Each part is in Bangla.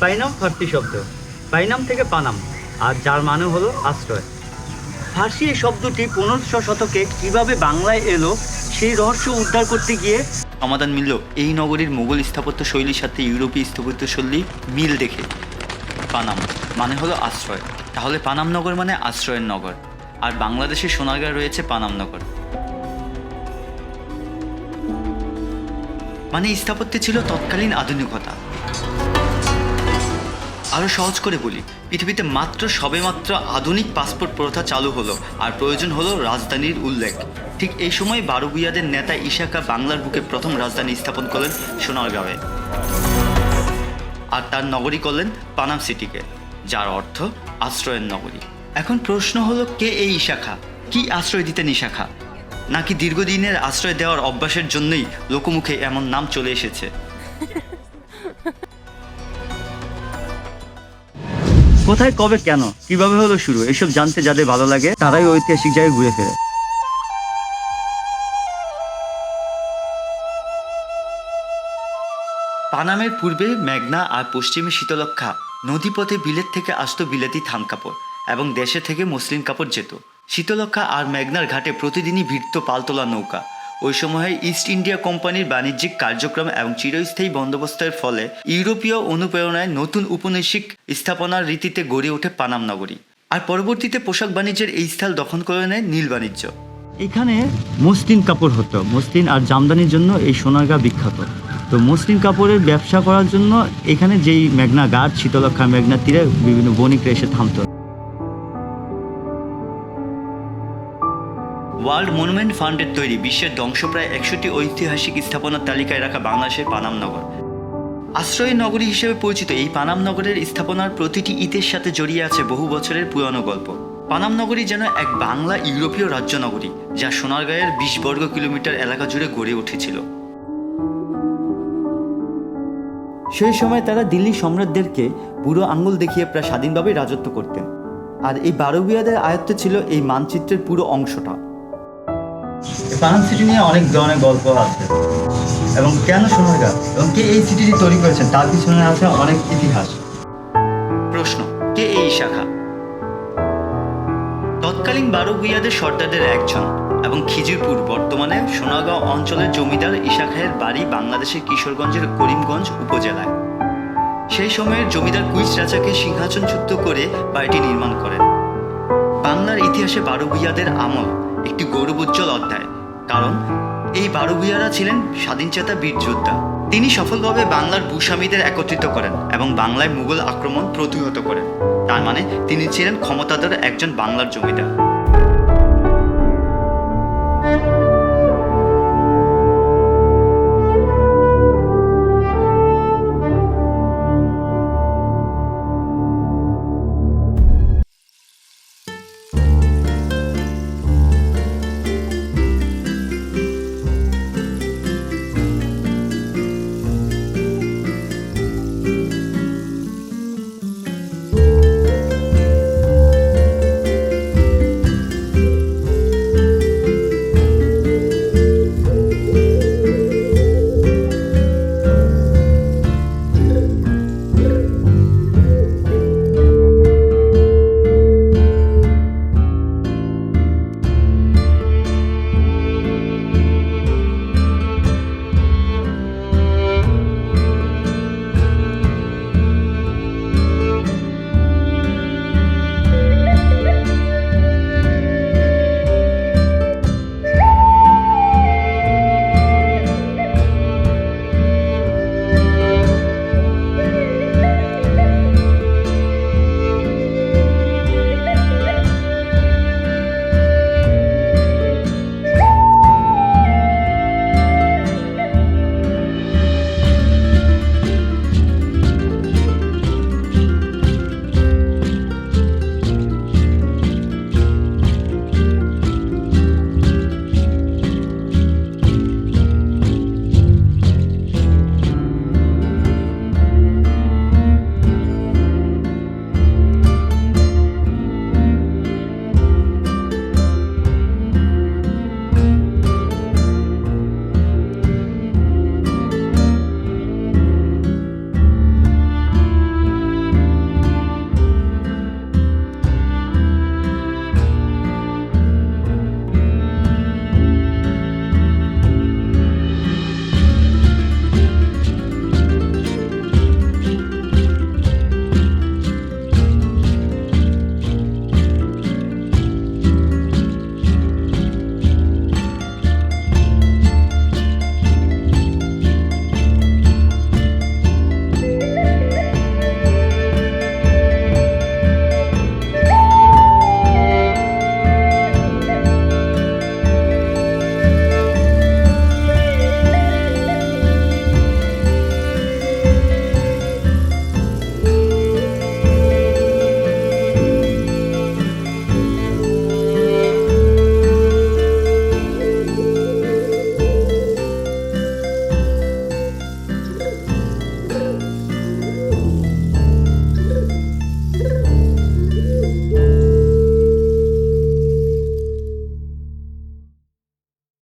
পাইনাম ফার্সি শব্দ। পাইনাম থেকে পানাম, আর যার মানে হলো আশ্রয়। ফার্সি এই শব্দটি পনেরোশো শতকে কীভাবে বাংলায় এলো, সেই রহস্য উদ্ধার করতে গিয়ে সমাধান মিলল এই নগরীর মোগল স্থাপত্য শৈলীর সাথে ইউরোপীয় স্থাপত্য শৈলী মিল দেখে। পানাম মানে হলো আশ্রয়। তাহলে পানাম নগর মানে আশ্রয়ের নগর, আর বাংলাদেশের সোনারগাঁও রয়েছে পানাম নগর। মানে স্থাপত্যে ছিল তৎকালীন আধুনিকতা। আরও সহজ করে বলি, পৃথিবীতে মাত্র সবেমাত্র আধুনিক পাসপোর্ট প্রথা চালু হলো আর প্রয়োজন হলো রাজধানীর উল্লেখ। ঠিক এই সময় বারুবিয়াদের নেতা ইশাকা বাংলার বুকে প্রথম রাজধানী স্থাপন করলেন সোনারগাঁওয়ে। আর তার নগরী করলেন পানাম সিটিকে, যার অর্থ আশ্রয়ের নগরী। এখন প্রশ্ন হলো, কে এই ইশাখা? কি আশ্রয় দিতেন ইশাখা? নাকি দীর্ঘদিনের আশ্রয় দেওয়ার অভ্যাসের জন্যই লোকমুখে এমন নাম চলে এসেছে? কোথায়, কবে, কেন, কীভাবে হলো শুরু? এসব জানতে যাদের ভালো লাগে, তারাই ঐতিহাসিক জায়গায় ঘুরে ফেরে। পানামের পূর্বে মেঘনা আর পশ্চিমে শীতলক্ষা নদীপথে বিলেত থেকে আসতো বিলেতি থান কাপড় এবং দেশে থেকে মসলিন কাপড় যেত। শীতলক্ষা আর মেঘনার ঘাটে প্রতিদিনই ভিড়ত পালতোলা নৌকা। ওই সময়ে ইস্ট ইন্ডিয়া কোম্পানির বাণিজ্যিক কার্যক্রম এবং চিরস্থায়ী বন্দোবস্তের ফলে ইউরোপীয় অনুপ্রেরণায় নতুন উপনিবেশিক স্থাপনার রীতিতে গড়ে ওঠে পানাম নগরী। আর পরবর্তীতে পোশাক বাণিজ্যের এই স্থল দখল করে নেয় নীল বাণিজ্য। এখানে মসলিন কাপড় হতো। মসলিন আর জামদানির জন্য এই সোনারগাঁ বিখ্যাত। তো মসলিন কাপড়ের ব্যবসা করার জন্য এখানে যেই মেঘনা গাছ শীতলক্ষা মেঘনা তীরে বিভিন্ন বণিকরা এসে থামতো। ওয়ার্ল্ড মনুমেন্ট ফান্ডের তৈরি বিশ্বের ধ্বংসপ্রায় একশোটি ঐতিহাসিক স্থাপনার তালিকায় রাখা বাংলাদেশের পানাম নগর। আশ্রয় নগরী হিসেবে পরিচিত এই পানাম নগরের স্থাপনার প্রতিটি ইতের সাথে জড়িয়ে আছে বহু বছরের পুরানো গল্প। পানাম নগরী যেন এক বাংলা ইউরোপীয় রাজ্য নগরী, যা সোনারগাঁয়ের বিশ বর্গ কিলোমিটার এলাকা জুড়ে গড়ে উঠেছিল। সেই সময় তারা দিল্লি সম্রাটদেরকে বুড়ো আঙ্গুল দেখিয়ে প্রায় স্বাধীনভাবে রাজত্ব করতেন। আর এই বারবিয়াদের আয়ত্ত ছিল এই মানচিত্রের পুরো অংশটা। পানাম সিটি নিয়ে অনেক ধরনের গল্প আছে। এবং কেন সোনারগাঁ এবং কে এই সিটিটি তৈরি করেছেন তার পিছনে আছে অনেক ইতিহাস। প্রশ্ন, কে এই শাখা? তৎকালীন বারো ভূঁইয়াদের সর্দারদের একজন এবং খিজিরপুর বর্তমানে সোনাগাঁও অঞ্চলের জমিদার ইশা খায়ের বাড়ি বাংলাদেশের কিশোরগঞ্জের করিমগঞ্জ উপজেলায়। সেই সময়ের জমিদার কুইস রাজাকে সিংহাসনচ্যুত করে বাড়িটি নির্মাণ করেন। বাংলার ইতিহাসে বারো ভূঁইয়াদের আমল একটি গৌরবোজ্জ্বল অধ্যায়। কারণ, এই বারো ভূঁইয়ারা ছিলেন স্বাধীনচেতা বীর যোদ্ধা। তিনি সফলভাবে বাংলার ভূস্বামীদের একত্রিত করেন এবং বাংলায় মুঘল আক্রমণ প্রতিহত করেন। তার মানে তিনি ছিলেন ক্ষমতাধর একজন বাংলার জমিদার।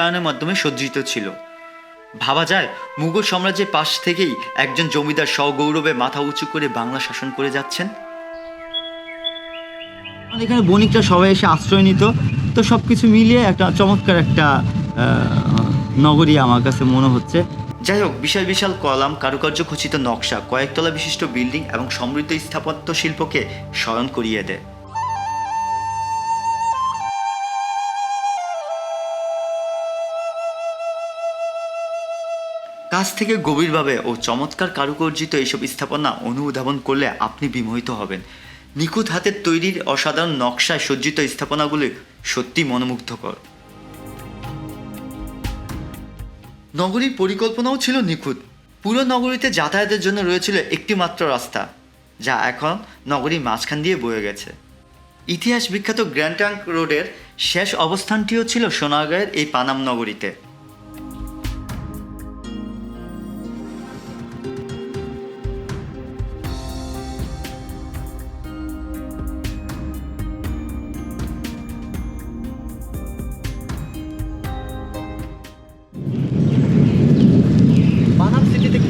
কারণের মাধ্যমে সজ্জিত ছিল। ভাবা যায় মুঘল সাম্রাজ্যের পাশ থেকেই একজন জমিদার সগৌরবে মাথা উঁচু করে বাংলা শাসন করে যাচ্ছেন। আমাদের এখানে বণিকরা সবাই এসে আশ্রয় নিত। তো সব কিছু মিলিয়ে একটা চমৎকার একটা নগরী আমার কাছে মনে হচ্ছে। যাই হোক বিশাল বিশাল কলাম কারুকার্য খচিত নকশা কয়েকতলা বিশিষ্ট বিল্ডিং এবং সমৃদ্ধ স্থাপত্য শিল্পকে স্মরণ করিয়ে দেয়। কাছ থেকে গভীরভাবে ও চমৎকার কারুকর্জিত এইসব স্থাপনা অনুধাবন করলে আপনি বিমোহিত হবেন। নিখুঁত হাতের তৈরির অসাধারণ নকশায় সজ্জিত স্থাপনাগুলি সত্যি মনোমুগ্ধকর। নগরীর পরিকল্পনাও ছিল নিখুঁত। পুরো নগরীতে যাতায়াতের জন্য রয়েছিল একটি মাত্র রাস্তা, যা এখন নগরীর মাঝখান দিয়ে বয়ে গেছে। ইতিহাস বিখ্যাত গ্র্যান্ড ট্যাঙ্ক রোডের শেষ অবস্থানটিও ছিল সোনারগাঁয়ের এই পানাম নগরীতে।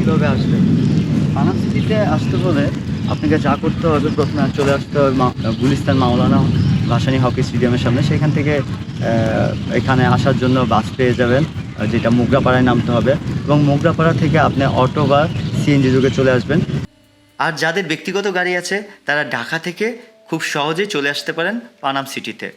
কীভাবে আসবে পানাম সিটিতে আসতে হলে আপনাকে যা করতে হবে, প্রথমে চলে আসতে হবে গুলিস্তান মাওলানা ভাসানি হকি স্টেডিয়ামের সামনে। সেখান থেকে এখানে আসার জন্য বাস পেয়ে যাবেন যেটা মোগরাপাড়ায় নামতে হবে। এবং মোগরাপাড়া থেকে আপনি অটো বা সিএনজি যুগে চলে আসবেন। আর যাদের ব্যক্তিগত গাড়ি আছে, তারা ঢাকা থেকে খুব সহজেই চলে আসতে পারেন পানাম সিটিতে।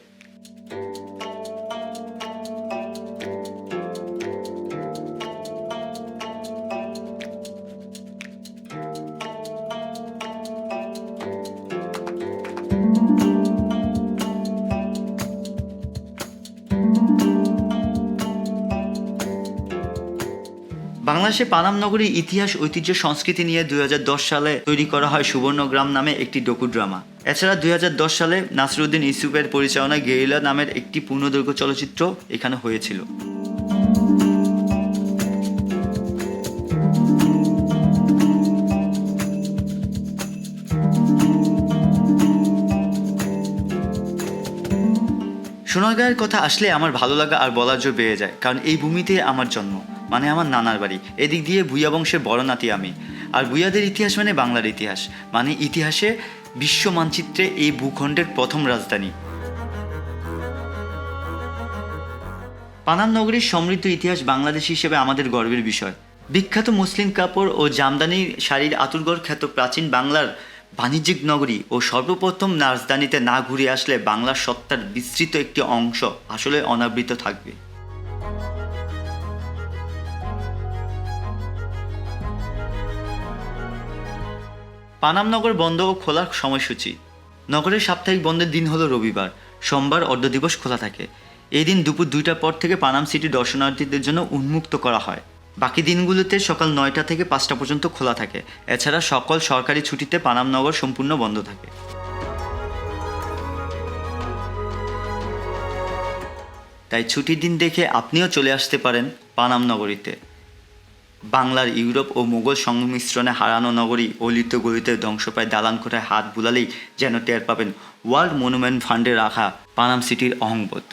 বাংলাদেশে পানাম নগরীর ইতিহাস, ঐতিহ্য, সংস্কৃতি নিয়ে দুই হাজার দশ সালে তৈরি করা হয় সুবর্ণগ্রাম নামে একটি ডকুড্রামা। এছাড়া দুই হাজার দশ সালে নাসরুদ্দিন ইসুফের পরিচালনায় গেরিলা নামের একটি পূর্ণদৈর্ঘ্য চলচ্চিত্র এখানে হয়েছিল। সোনারগাঁয়ের কথা আসলে আমার ভালো লাগা আর বলার জোর বেড়ে যায়, কারণ এই ভূমিতে আমার জন্ম। মানে আমার নানার বাড়ি। এদিক দিয়ে ভূয়া বংশের বড় নাতি আমি। আর ভূয়াদের ইতিহাস মানে বাংলার ইতিহাস। মানে ইতিহাসে বিশ্ব মানচিত্রে এই ভূখণ্ডের প্রথম রাজধানী। পানাম নগরীর সমৃদ্ধ ইতিহাস বাংলাদেশ হিসেবে আমাদের গর্বের বিষয়। বিখ্যাত মুসলিম কাপড় ও জামদানি শাড়ির আতুরগড় খ্যাত প্রাচীন বাংলার বাণিজ্যিক নগরী ও সর্বপ্রথম রাজধানীতে না ঘুরে আসলে বাংলার সত্তার বিস্তৃত একটি অংশ আসলে অনাবৃত থাকবে। পানাম নগর বন্ধ ও খোলার সময়সূচি। নগরের সাপ্তাহিক বন্ধের দিন হলো রবিবার। সোমবার অর্ধ দিবস খোলা থাকে। এই দিন দুপুর দুইটার পর থেকে পানাম সিটি দর্শনার্থীদের জন্য উন্মুক্ত করা হয়। বাকি দিনগুলোতে সকাল নয়টা থেকে পাঁচটা পর্যন্ত খোলা থাকে। এছাড়া সকল সরকারি ছুটিতে পানাম নগর সম্পূর্ণ বন্ধ থাকে। তাই ছুটির দিন দেখে আপনিও চলে আসতে পারেন পানাম নগরীতে। বাংলার ইউরোপ ও মোগল সংমিশ্রণে হারানো নগরী অলিত গলিতে পায় দালান কোঠায় হাত বুলালেই যেন টের পাবেন ওয়ার্ল্ড মনুমেন্ট ফান্ডে রাখা পানাম সিটির অহংবোধ।